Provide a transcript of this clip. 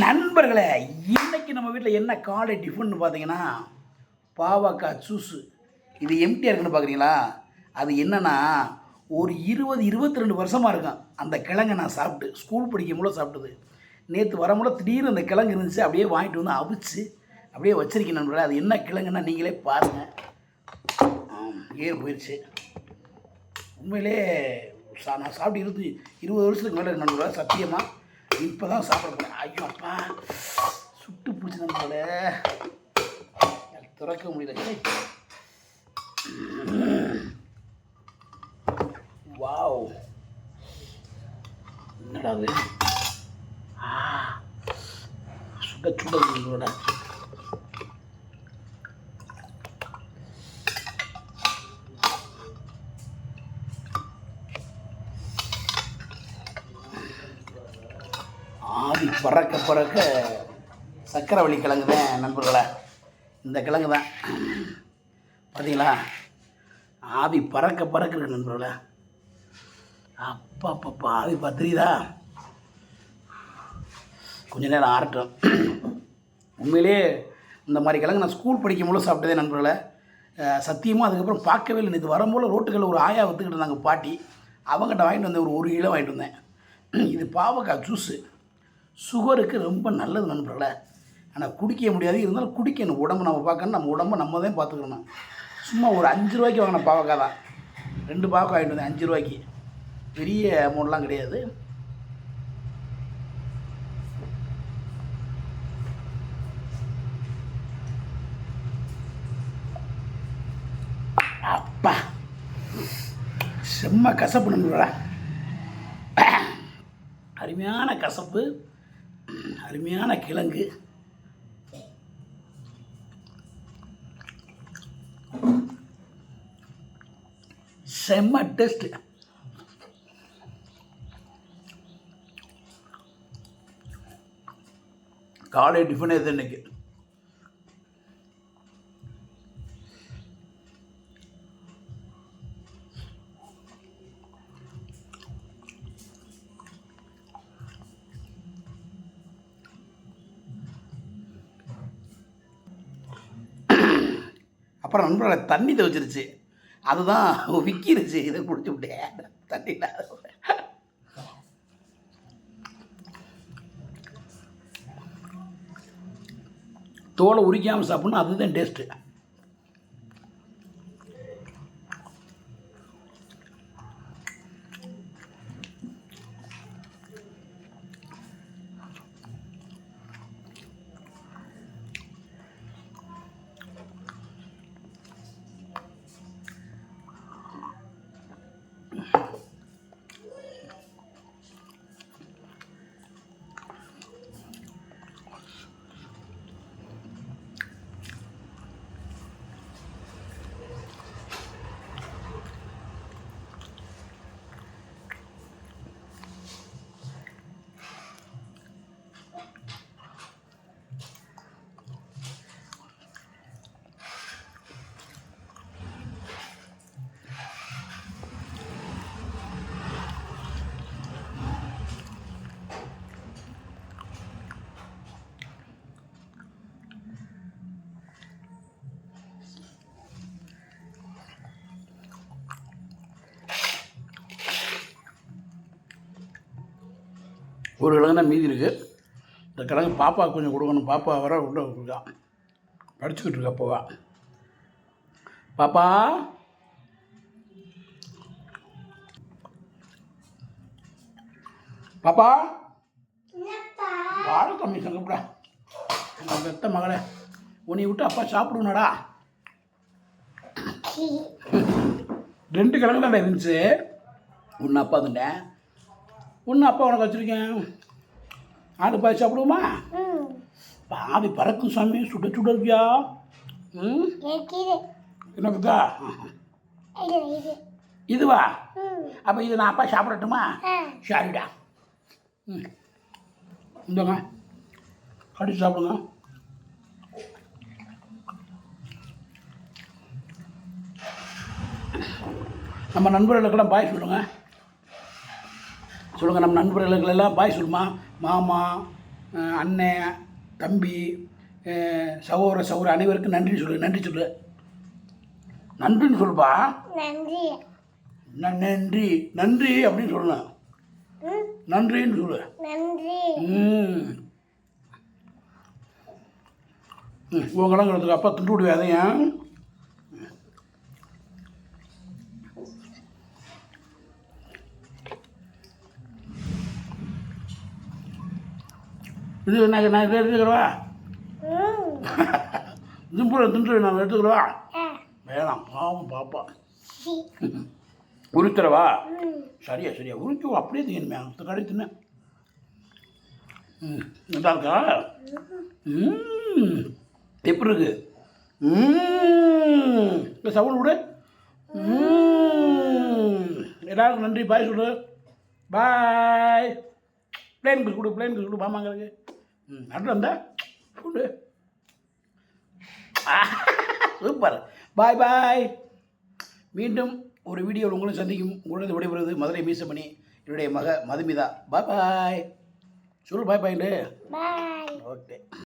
நண்பர்களே இன்றைக்கி நம்ம வீட்டில் என்ன காலை டிஃபன் பார்த்தீங்கன்னா பாவக்காய் ஜூஸு இது எம்டியாக இருக்குன்னு பார்க்குறீங்களா அது என்னென்னா ஒரு இருபது இருபத்தி ரெண்டு வருஷமாக இருக்கும் அந்த கிழங்கை நான் சாப்பிட்டு ஸ்கூல் படிக்கும் போல சாப்பிட்டது. நேற்று வரும்போல திடீர்னு அந்த கிழங்கு இருந்துச்சு அப்படியே வாங்கிட்டு வந்து அவிச்சு அப்படியே வச்சிருக்கேன் நண்பர்களே. அது என்ன கிழங்குன்னா நீங்களே பாருங்கள் ஆம், ஏறு போயிடுச்சு உண்மையிலே சா நான் சாப்பிட்டு இருபது இருபது வருஷத்துக்கு மேலே நண்பர்களா சத்தியமாக இப்போ தான் சாப்பிட போகிறேன் ஐயோ அப்பா. சுட்டு பிடிச்சி நம்மளோட திறக்க முடியல. வாவ். என்னடா அது? சுட சுட ஆவி பறக்க பறக்க சக்கரவள்ளி கிழங்கு தான் நண்பர்களே. இந்த கிழங்கு தான் பார்த்தீங்களா ஆவி பறக்க பறக்க இருக்கு நண்பர்களே. அப்பா அப்பப்பா ஆவி பா தெரியுதா கொஞ்ச நேரம் ஆறட்டும். உண்மையிலே இந்த மாதிரி கிழங்கு நான் ஸ்கூல் படிக்கும் போது சாப்பிட்டதே நண்பர்களை. சத்தியமாக அதுக்கப்புறம் பார்க்கவே இல்லை. இது வரும்போது ரோட்டுகளில் ஒரு ஆயா விற்றுக்கிட்டு இருந்தாங்க பாட்டி. அவங்ககிட்ட வாங்கிட்டு வந்தேன் ஒரு ஒரு கிலோ வாங்கிட்டு வந்தேன். இது பாவக்காய் ஜூஸு சுகருக்கு ரொம்ப நல்லது நண்பர்களே. ஆனால் குடிக்க முடியாது. இருந்தாலும் குடிக்கணும். உடம்பு நம்ம பார்க்கணும். நம்ம உடம்பை நம்ம தான் பார்த்துக்கணும். சும்மா ஒரு அஞ்சு ரூபாய்க்கு வாங்கின பாவக்காய் தான். ரெண்டு பாவக்காய் வாங்கிட்டு வந்தேன். அஞ்சு ரூபாய்க்கு. பெரிய அமௌண்ட்லாம் கிடையாது. அப்பா. செம்ம கசப்பு நண்பர்களா. அருமையான கசப்பு. அருமையான கிழங்கு. செம்ம டேஸ்ட்டு. காலை டிஃபன் எது இன்னைக்கு. அப்புறம் நண்பர்களை தண்ணி துவச்சிருச்சு அதுதான் விற்கிருச்சு இதை குடிச்சு விட்டேன் தண்ணி இல்லாத தோலை உரிக்காமல் சாப்பிட்ணும் அதுதான் டேஸ்ட்டு ஒரு கிழங்கு தான் மீதி இருக்குது இந்த கிழங்கு பாப்பா கொஞ்சம் கொடுக்கணும். பாப்பா வர உள்ள இருக்கா. படிச்சுக்கிட்டு இருக்கா அப்போவா பாப்பா. பாப்பா. வாழ கம்மி சங்கப்படா எங்கள் பெத்த மகளே. உன்னை விட்டு அப்பா சாப்பிடுவனடா ரெண்டு கிழங்கு தான் இருந்துச்சு. ஒன்று அப்பா துண்டேன் ஒன்று அப்பா உனக்கு வச்சுருக்கேன். ஆடு பாய் சாப்பிடுவோமா? பாவி பறக்கும் சாமி சுட சுட இருக்கியா? ம்? என்னக்குதா இதுவா? அப்போ இது நான் அப்பா சாப்பிடட்டுமா? சரிடா. ம். இந்தங்க. கடிச்சு சாப்பிடுங்க. நம்ம நண்பர்களுக்கெல்லாம் பாய் சொல்லுங்கள் சொல்லுங்கள் நம்ம நண்பர்களுக்கெல்லாம் பாய் சொல்லுமா? மாமா அண்ணன் தம்பி சகோதர சகோதர அனைவருக்கும் நன்றி சொல்லு நன்றி சொல்லு. நன்றின்னு சொல்லுப்பா. நன்றி. ந- நன்றி நன்றி அப்படின்னு சொல்லணும் ம், நன்றின்னு சொல்லு. நன்றி. ம். உங்களாங்கிறதுக்கு அப்பா திண்டு விடுவே அதையும் இது நான் நான் இதை எடுத்துக்கிறவா? ம், திம்புற திண்டு நான் எடுத்துக்கிறவா? வேணாம் பாவம் பாப்பா. உருத்துறவா? சரியா சரியா. உருக்கி அப்படியே திங்கணுமே அந்த கடை தின்னு. ம். நல்லா இருக்கா? ம். எப்படி இருக்கு? இந்த சவுண்ட் விடு. எல்லாருக்கும் நன்றி. பாய் சொல்லு. பாய். பிளேன் கிஸ் கொடு பிளேன் கிஸ் கொடு ம் நட்டு வந்தா கொடு. சூப்பர். Bye bye. மீண்டும் ஒரு வீடியோவில் உங்களை சந்திக்கும் உங்களது விடைபெறுவது மதுரை மீசமணி என்னுடைய மக மதுமிதா. பாய் பாய். சொல்லு பாய் பாய்ண்டு பாய். ஓகே.